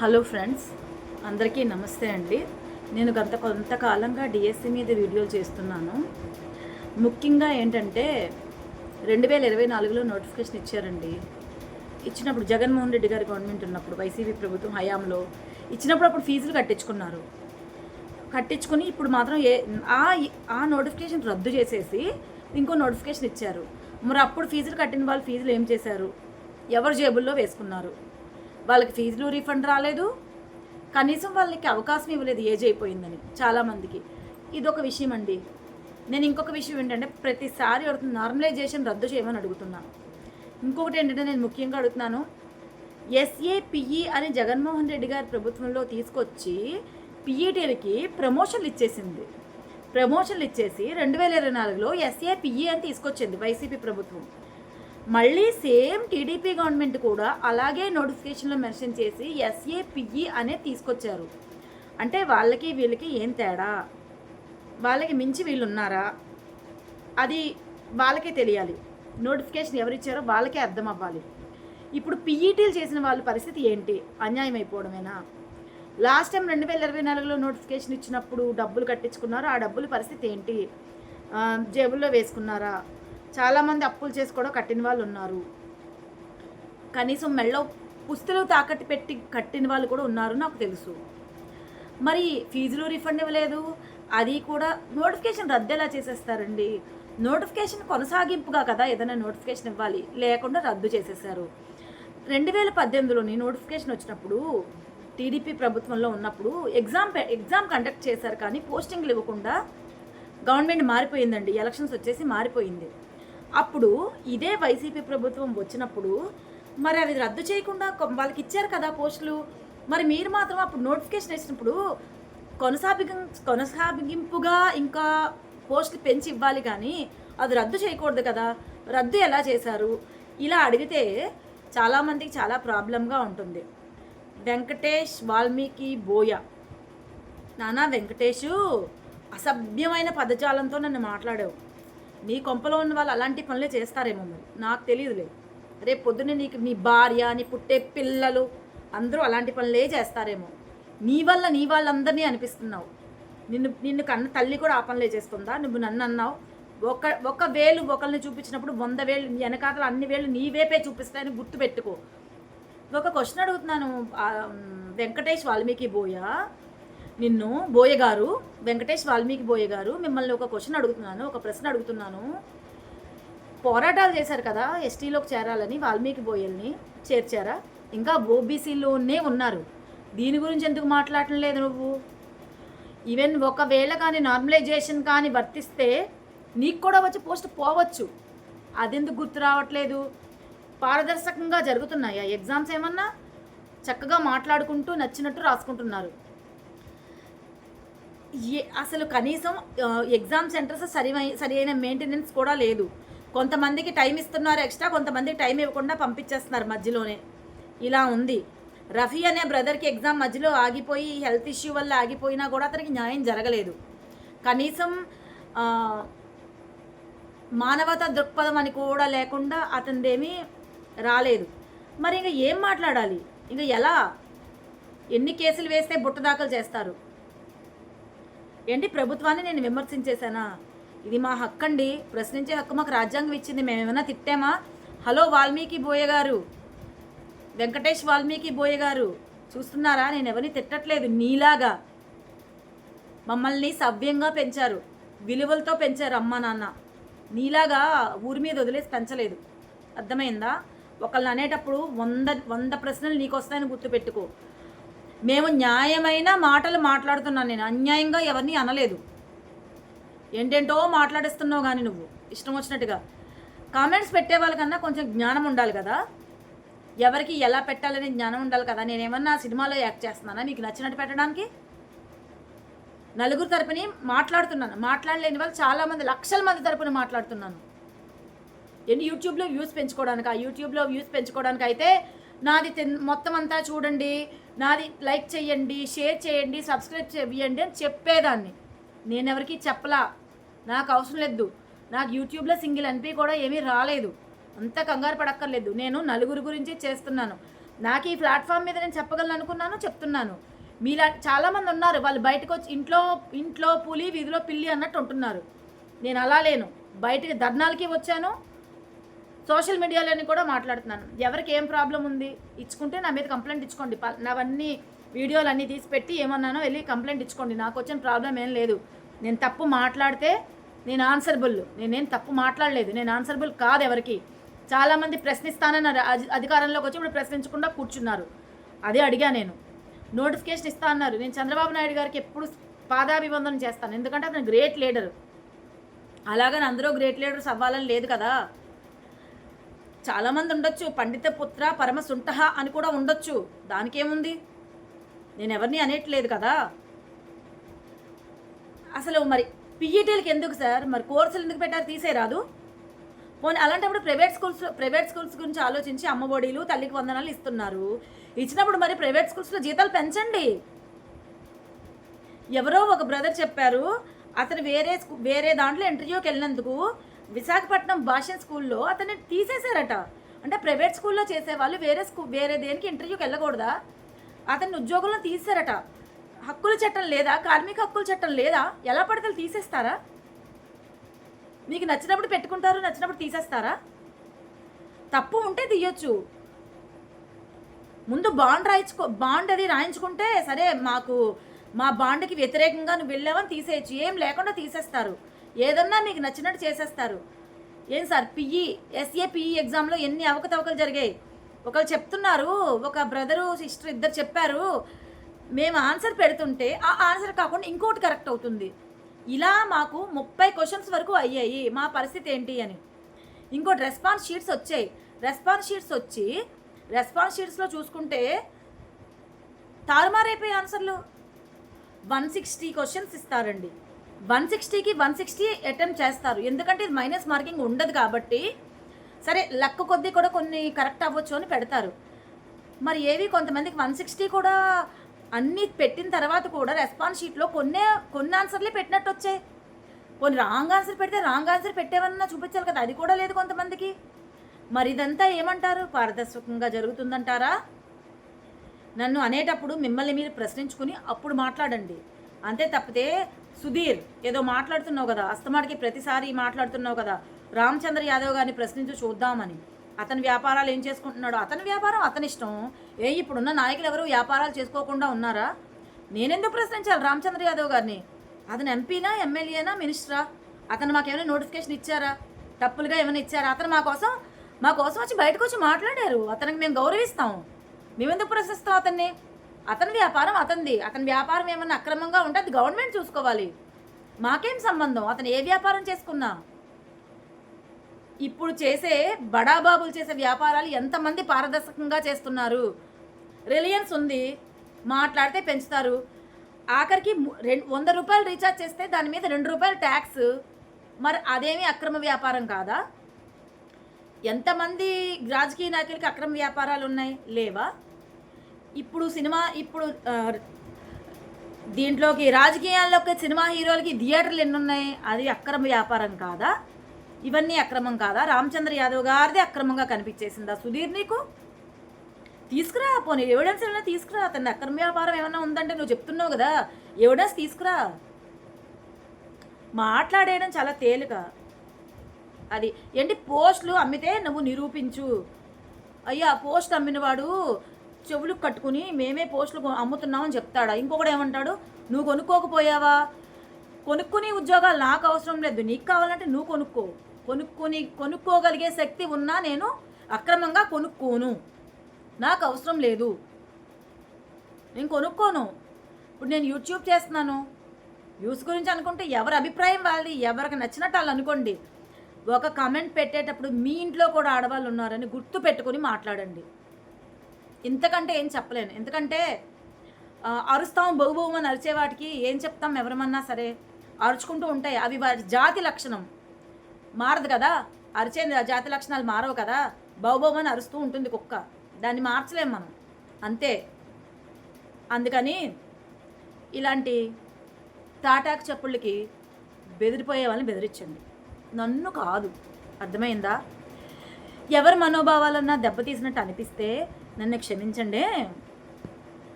Hello friends అందరికీ నమస్తే అండి. నేను గత కొంతకాలంగా డిఎస్సి మీద వీడియోలు చేస్తున్నాను. ముఖ్యంగా ఏంటంటే రెండు వేల ఇరవై నాలుగులో నోటిఫికేషన్ ఇచ్చారండి. ఇచ్చినప్పుడు జగన్మోహన్ రెడ్డి గారి గవర్నమెంట్ ఉన్నప్పుడు వైసీపీ ప్రభుత్వం హయాంలో ఇచ్చినప్పుడు అప్పుడు ఫీజులు కట్టించుకున్నారు. కట్టించుకుని ఇప్పుడు మాత్రం ఏ ఆ ఆ నోటిఫికేషన్ రద్దు చేసేసి ఇంకో నోటిఫికేషన్ ఇచ్చారు. మరి అప్పుడు ఫీజులు కట్టిన వాళ్ళు ఫీజులు ఏం చేశారు? ఎవరి జేబుల్లో వేసుకున్నారు? వాళ్ళకి ఫీజులు రీఫండ్ రాలేదు. కనీసం వాళ్ళకి అవకాశం ఇవ్వలేదు ఏజ్ అయిపోయిందని చాలామందికి. ఇది ఒక విషయం అండి నేను ఇంకొక విషయం ఏంటంటే ప్రతిసారి అడుగుతున్న నార్మలైజేషన్ రద్దు చేయమని అడుగుతున్నాను ఇంకొకటి ఏంటంటే నేను ముఖ్యంగా అడుగుతున్నాను. ఎస్ఏపిఈ అని జగన్మోహన్ రెడ్డి గారి ప్రభుత్వంలో తీసుకొచ్చి పిఈటీలకి ప్రమోషన్లు ఇచ్చేసింది. ప్రమోషన్లు ఇచ్చేసి రెండు వేల ఇరవై నాలుగులో ఎస్ఏపిఈ అని తీసుకొచ్చింది వైసీపీ ప్రభుత్వం. మళ్ళీ సేమ్ టీడీపీ గవర్నమెంట్ కూడా అలాగే నోటిఫికేషన్లో మెన్షన్ చేసి ఎస్ఏపిఈ అనే తీసుకొచ్చారు. అంటే వాళ్ళకి వీళ్ళకి ఏం తేడా? వాళ్ళకి మించి వీళ్ళు ఉన్నారా? అది వాళ్ళకే తెలియాలి. నోటిఫికేషన్ ఎవరిచ్చారో వాళ్ళకే అర్థం అవ్వాలి. ఇప్పుడు పీఈటీలు చేసిన వాళ్ళ పరిస్థితి ఏంటి? అన్యాయం అయిపోవడమేనా? లాస్ట్ టైం రెండు వేల ఇరవై నాలుగులో నోటిఫికేషన్ ఇచ్చినప్పుడు డబ్బులు కట్టించుకున్నారు? ఆ డబ్బుల పరిస్థితి ఏంటి? జేబుల్లో వేసుకున్నారా? చాలామంది అప్పులు చేసి కూడా కట్టిన వాళ్ళు ఉన్నారు. కనీసం మెళ్ళో పుస్తలు తాకట్టు పెట్టి కట్టిన వాళ్ళు కూడా ఉన్నారు నాకు తెలుసు. మరి ఫీజులు రిఫండ్ ఇవ్వలేదు. అది కూడా నోటిఫికేషన్ రద్దు ఎలా చేసేస్తారండి? నోటిఫికేషన్ కొనసాగింపుగా కదా ఏదైనా నోటిఫికేషన్ ఇవ్వాలి. లేకుండా రద్దు చేసేసారు రెండు వేల పద్దెనిమిదిలోని నోటిఫికేషన్ వచ్చినప్పుడు టీడీపీ ప్రభుత్వంలో ఉన్నప్పుడు ఎగ్జామ్ ఎగ్జామ్ కండక్ట్ చేశారు కానీ పోస్టింగ్లు ఇవ్వకుండా గవర్నమెంట్ మారిపోయిందండి. ఎలక్షన్స్ వచ్చేసి మారిపోయింది. అప్పుడు ఇదే వైసీపీ ప్రభుత్వం వచ్చినప్పుడు మరి అవి రద్దు చేయకుండా కొ- వాళ్ళకి ఇచ్చారు కదా పోస్టులు. మరి మీరు మాత్రం అప్పుడు నోటిఫికేషన్ ఇచ్చినప్పుడు కొనసాగి కొనసాగింపుగా ఇంకా పోస్టులు పెంచి ఇవ్వాలి కానీ అది రద్దు చేయకూడదు కదా. రద్దు ఎలా చేశారు? ఇలా అడిగితే చాలామందికి చాలా ప్రాబ్లంగా ఉంటుంది. వెంకటేష్ వాల్మీకి బోయ. నానా వెంకటేషు అసభ్యమైన పదజాలంతో నన్ను మాట్లాడావు. నీ కొంపలో ఉన్న వాళ్ళు అలాంటి పనులే చేస్తారేమో మరి. నాకు తెలియదులే. రేపు పొద్దున్నే నీకు నీ భార్య నీ పుట్టే పిల్లలు అందరూ అలాంటి పనులే చేస్తారేమో. నీ వల్ల నీ వాళ్ళందరినీ అనిపిస్తున్నావు. నిన్ను నిన్ను కన్న తల్లి కూడా ఆ పనులే చేస్తుందా? నువ్వు నన్ను అన్నావు. ఒక ఒక వేలు ఒకరిని చూపించినప్పుడు వంద వేలు నీ అన్ని వేలు నీ వేపే చూపిస్తాయని గుర్తుపెట్టుకో. ఒక క్వశ్చన్ అడుగుతున్నాను వెంకటేష్ వాల్మీకి బోయా? నిన్ను బోయగారు వెంకటేష్ వాల్మీకి బోయ గారు మిమ్మల్ని ఒక క్వశ్చన్ అడుగుతున్నాను ఒక ప్రశ్న అడుగుతున్నాను. పోరాటాలు చేశారు కదా ఎస్టీలోకి చేరాలని వాల్మీకి బోయల్ని చేర్చారా? ఇంకా ఓబీసీలోనే ఉన్నారు. దీని గురించి ఎందుకు మాట్లాడటం లేదు నువ్వు? ఈవెన్ ఒకవేళ కానీ నార్మలైజేషన్ కానీ వర్తిస్తే నీకు కూడా వచ్చి పోస్ట్ పోవచ్చు. అదెందుకు గుర్తు రావట్లేదు? పారదర్శకంగా జరుగుతున్నాయా? ఎగ్జామ్స్ ఏమన్నా? చక్కగా మాట్లాడుకుంటూ నచ్చినట్టు రాసుకుంటున్నారు. అసలు కనీసం ఎగ్జామ్ సెంటర్స్ సరి సరి అయిన మెయింటెనెన్స్ కూడా లేదు. కొంతమందికి టైం ఇస్తున్నారు ఎక్స్ట్రా కొంతమందికి టైం ఇవ్వకుండా పంపించేస్తున్నారు మధ్యలోనే. ఇలా ఉంది. రఫీ అనే బ్రదర్కి ఎగ్జామ్ మధ్యలో ఆగిపోయి హెల్త్ ఇష్యూ వల్ల ఆగిపోయినా కూడా అతనికి న్యాయం జరగలేదు. కనీసం మానవత దృక్పథం అని కూడా లేకుండా అతనిదేమీ రాలేదు. మరి ఇంకా ఏం మాట్లాడాలి? ఇంకా ఎలా? ఎన్ని కేసులు వేస్తే బుట్ట దాఖలు చేస్తారు? ఏంటి ప్రభుత్వాన్ని నేను విమర్శించేశానా? ఇది మా హక్కు అండి ప్రశ్నించే హక్కు మాకు రాజ్యాంగం ఇచ్చింది. మేము ఏమైనా తిట్టామా? హలో వాల్మీకి బోయ గారు. వెంకటేష్ వాల్మీకి బోయ గారు. చూస్తున్నారా? నేను ఎవరిని తిట్టట్లేదు. నీలాగా. మమ్మల్ని సవ్యంగా పెంచారు. విలువలతో పెంచారు అమ్మ నాన్న. నీలాగా ఊరి మీద వదిలేసి పెంచలేదు. అర్థమైందా? ఒకళ్ళని అనేటప్పుడు వంద వంద ప్రశ్నలు నీకు వస్తాయని గుర్తుపెట్టుకో. మేము న్యాయమైన మాటలు మాట్లాడుతున్నాను నేను. అన్యాయంగా ఎవరిని అనలేదు. ఏంటేంటో మాట్లాడిస్తున్నావు కానీ నువ్వు. ఇష్టం వచ్చినట్టుగా. కామెంట్స్ పెట్టే వాళ్ళకన్నా కొంచెం జ్ఞానం ఉండాలి కదా. ఎవరికి ఎలా పెట్టాలనే జ్ఞానం ఉండాలి కదా. నేనేమన్నా సినిమాలో యాక్ట్ చేస్తున్నానా? మీకు నచ్చినట్టు పెట్టడానికి? నలుగురు తరపుని మాట్లాడుతున్నాను. మాట్లాడలేని వాళ్ళు చాలామంది లక్షల మంది తరపున మాట్లాడుతున్నాను. ఎన్ని యూట్యూబ్లో వ్యూస్ పెంచుకోవడానికి ఆ యూట్యూబ్లో వ్యూస్ పెంచుకోవడానికి అయితే నాది తెన్- మొత్తం అంతా చూడండి. నాది లైక్ చేయండి షేర్ చేయండి సబ్స్క్రైబ్ చేయండి అని చెప్పేదాన్ని. నేను ఎవరికి చెప్పలా. నాకు అవసరం లేదు. నాకు యూట్యూబ్లో సింగిల్ ఎన్పీ కూడా ఏమీ రాలేదు. అంత కంగారు పడక్కర్లేదు. నేను నలుగురు గురించి చేస్తున్నాను. నాకు ఈ ప్లాట్ఫామ్ మీద నేను చెప్పగలను అనుకున్నాను చెప్తున్నాను. మీలా చాలామంది ఉన్నారు. వాళ్ళు బయటకు వచ్చి ఇంట్లో ఇంట్లో పులి వీధిలో పిల్లి అన్నట్టు ఉంటున్నారు. నేను అలా లేను. బయటకి ధర్నాలకి వచ్చాను. సోషల్ మీడియాలోని కూడా మాట్లాడుతున్నాను. ఎవరికి ఏం ప్రాబ్లం ఉంది ఇచ్చుకుంటే నా మీద కంప్లైంట్ ఇచ్చుకోండి. ప- నావన్నీ వీడియోలు అన్నీ తీసి పెట్టి ఏమన్నానో వెళ్ళి కంప్లైంట్ ఇచ్చుకోండి. నాకు వచ్చిన ప్రాబ్లం ఏం లేదు. నేను తప్పు మాట్లాడితే నేను ఆన్సర్బుల్ నేనేం తప్పు మాట్లాడలేదు. నేను ఆన్సర్బుల్ కాదు ఎవరికి. చాలామంది ప్రశ్నిస్తానన్నారు అధి- అధికారంలోకి వచ్చి ఇప్పుడు ప్రశ్నించకుండా కూర్చున్నారు. అదే అడిగా నేను. నోటిఫికేషన్ ఇస్తా అన్నారు. నేను చంద్రబాబు నాయుడు గారికి ఎప్పుడు పాదాభివందనం చేస్తాను. ఎందుకంటే అతను గ్రేట్ లీడర్. అలాగని అందరూ గ్రేట్ లీడర్స్ అవ్వాలని లేదు కదా. చాలామంది ఉండొచ్చు. పండిత పుత్ర పరమ సుంఠ అని కూడా ఉండొచ్చు. దానికేముంది? నేను ఎవరిని అనేట్లేదు కదా. అసలు మరి పిఈటీలకి ఎందుకు సార్? మరి కోర్సులు ఎందుకు పెట్టారు? తీసేరాదు పోనీ అలాంటప్పుడు ప్రైవేట్ స్కూల్స్ ప్రైవేట్ స్కూల్స్ గురించి ఆలోచించి అమ్మఒడీలు తల్లికి వందనాలు ఇస్తున్నారు. ఇచ్చినప్పుడు మరి ప్రైవేట్ స్కూల్స్లో జీతాలు పెంచండి. ఎవరో ఒక బ్రదర్ చెప్పారు అతను వేరే వేరే దాంట్లో ఇంటర్వ్యూకి వెళ్ళినందుకు విశాఖపట్నం భాషన్ స్కూల్లో అతన్ని తీసేశారట. అంటే ప్రైవేట్ స్కూల్లో చేసేవాళ్ళు వేరే స్కూ వేరే దేనికి ఇంటర్వ్యూకి వెళ్ళకూడదా? అతన్ని ఉద్యోగంలో తీసారట హక్కుల చట్టం లేదా? కార్మిక హక్కుల చట్టం లేదా? ఎలా పడితే తీసేస్తారా? మీకు నచ్చినప్పుడు పెట్టుకుంటారు నచ్చినప్పుడు తీసేస్తారా? తప్పు ఉంటే తీయొచ్చు. ముందు బాండ్ రాయించుకో బాండ్ అది రాయించుకుంటే సరే మాకు మా బాండ్కి వ్యతిరేకంగా నువ్వు వెళ్ళావని తీసేయచ్చు. ఏం లేకుండా తీసేస్తారు. ఏదన్నా మీకు నచ్చినట్టు చేసేస్తారు. ఏం సార్ పిఈ ఎస్ఏ పిఈ ఎగ్జామ్లో ఎన్ని అవకతవకలు జరిగాయి? ఒకరు చెప్తున్నారు ఒక బ్రదరు సిస్టర్ ఇద్దరు చెప్పారు మేము ఆన్సర్ పెడుతుంటే ఆ ఆన్సర్ కాకుండా ఇంకోటి కరెక్ట్ అవుతుంది. ఇలా మాకు ముప్పై క్వశ్చన్స్ వరకు అయ్యాయి మా పరిస్థితి ఏంటి అని. ఇంకోటి రెస్పాన్స్ షీట్స్ వచ్చాయి. రెస్పాన్స్ షీట్స్ వచ్చి రెస్పాన్స్ షీట్స్లో చూసుకుంటే తారుమారైపోయే ఆన్సర్లు. వన్ సిక్స్టీ క్వశ్చన్స్ ఇస్తారండి. వన్ సిక్స్టీకి వన్ సిక్స్టీ అటెంప్ట్ చేస్తారు. ఎందుకంటే ఇది మైనస్ మార్కింగ్ ఉండదు కాబట్టి సరే లక్క కొద్దీ కూడా కొన్ని కరెక్ట్ అవ్వచ్చు అని పెడతారు. మరి ఏవి? కొంతమందికి వన్ సిక్స్టీ కూడా అన్నీ పెట్టిన తర్వాత కూడా రెస్పాన్స్ షీట్లో కొన్నే కొన్ని ఆన్సర్లే పెట్టినట్టు వచ్చాయి. కొన్ని రాంగ్ ఆన్సర్ పెడితే రాంగ్ ఆన్సర్ పెట్టేవన్నా చూపించాలి కదా. అది కూడా లేదు కొంతమందికి. మరి ఇదంతా ఏమంటారు? పారదర్శకంగా జరుగుతుందంటారా? నన్ను అనేటప్పుడు మిమ్మల్ని మీరు ప్రశ్నించుకుని అప్పుడు మాట్లాడండి. అంతే తప్పితే సుధీర్ ఏదో మాట్లాడుతున్నావు కదా అస్తమాడికి ప్రతిసారి మాట్లాడుతున్నావు కదా రామచంద్ర యాదవ్ గారిని ప్రశ్నించి చూద్దామని. అతని వ్యాపారాలు ఏం చేసుకుంటున్నాడు? అతని వ్యాపారం అతని ఇష్టం. ఏ ఇప్పుడున్న నాయకులు ఎవరు వ్యాపారాలు చేసుకోకుండా ఉన్నారా? నేనెందుకు ప్రశ్నించాలి రామచంద్ర యాదవ్ గారిని? అతను ఎంపీనా ఎమ్మెల్యేనా మినిస్టరా? అతను మాకు నోటిఫికేషన్ ఇచ్చారా? తప్పులుగా ఏమైనా ఇచ్చారా? అతను మా కోసం మా కోసం వచ్చి బయటకు వచ్చి మాట్లాడారు. అతనికి మేము గౌరవిస్తాం. మేమెందుకు ప్రశ్నిస్తాం అతన్ని? అతని వ్యాపారం అతనిది. అతని వ్యాపారం ఏమన్నా అక్రమంగా ఉంటే అది గవర్నమెంట్ చూసుకోవాలి. మాకేం సంబంధం? అతను ఏ వ్యాపారం చేసుకున్నా? ఇప్పుడు చేసే బడాబాబులు చేసే వ్యాపారాలు ఎంతమంది పారదర్శకంగా చేస్తున్నారు? రిలయన్స్ ఉంది. మాట్లాడితే పెంచుతారు. ఆఖరికి రెండు వంద రూపాయలు రీఛార్జ్ చేస్తే దాని మీద రెండు రూపాయలు ట్యాక్స్. మరి అదేమి అక్రమ వ్యాపారం కాదా? ఎంతమంది రాజకీయ నాయకులకి అక్రమ వ్యాపారాలు ఉన్నాయి? లేవా? ఇప్పుడు సినిమా ఇప్పుడు దీంట్లోకి రాజకీయాల్లోకి సినిమా హీరోలకి థియేటర్లు ఎన్ని ఉన్నాయి అది అక్రమ వ్యాపారం కాదా? ఇవన్నీ అక్రమం కాదా? రామచంద్ర యాదవ్ గారిది అక్రమంగా కనిపించేసిందా? సుధీర్ నీకు? తీసుకురా పోనీ ఎవిడెన్స్ ఏమైనా తీసుకురా. అతని అక్రమ వ్యాపారం ఏమైనా ఉందంటే నువ్వు చెప్తున్నావు కదా. ఎవిడెన్స్ తీసుకురా. మాట్లాడేయడం చాలా తేలిక. అది ఏంటి? పోస్టులు అమ్మితే నువ్వు నిరూపించు. అయ్యా పోస్ట్ అమ్మినవాడు చెవులు కట్టుకుని మేమే పోస్టులు అమ్ముతున్నామని చెప్తాడా? ఇంకొకడు ఏమంటాడు? నువ్వు కొనుక్కోకపోయావా? కొనుక్కుని ఉద్యోగాలు నాకు అవసరం లేదు. నీకు కావాలంటే నువ్వు కొనుక్కో. కొనుక్కొని కొనుక్కోగలిగే శక్తి ఉన్నా నేను అక్రమంగా కొనుక్కోను. నాకు అవసరం లేదు. నేను కొనుక్కోను. ఇప్పుడు నేను యూట్యూబ్ చేస్తున్నాను. వ్యూస్ గురించి అనుకుంటే ఎవరి అభిప్రాయం వాళ్ళది? ఎవరికి నచ్చినట్టు వాళ్ళు అనుకోండి. ఒక కమెంట్ పెట్టేటప్పుడు మీ ఇంట్లో కూడా ఆడవాళ్ళు ఉన్నారని గుర్తు పెట్టుకొని మాట్లాడండి. ఇంతకంటే ఏం చెప్పలేను. ఎందుకంటే అరుస్తాం బహుబహుమ అని అరిచే వాటికి ఏం చెప్తాం ఎవరమన్నా సరే? అరుచుకుంటూ ఉంటాయి. అవి వారి జాతి లక్షణం. మారదు కదా? అరిచే జాతి లక్షణాలు మారవు కదా? బహుబహుమని అరుస్తూ ఉంటుంది కుక్క. దాన్ని మార్చలేం మనం. అంతే. అందుకని ఇలాంటి తాటాకు చెప్పుళ్ళకి బెదిరిపోయే వాళ్ళని బెదిరించండి. నన్ను కాదు. అర్థమైందా? ఎవరి మనోభావాలన్నా దెబ్బతీసినట్టు అనిపిస్తే నన్ను క్షమించండి.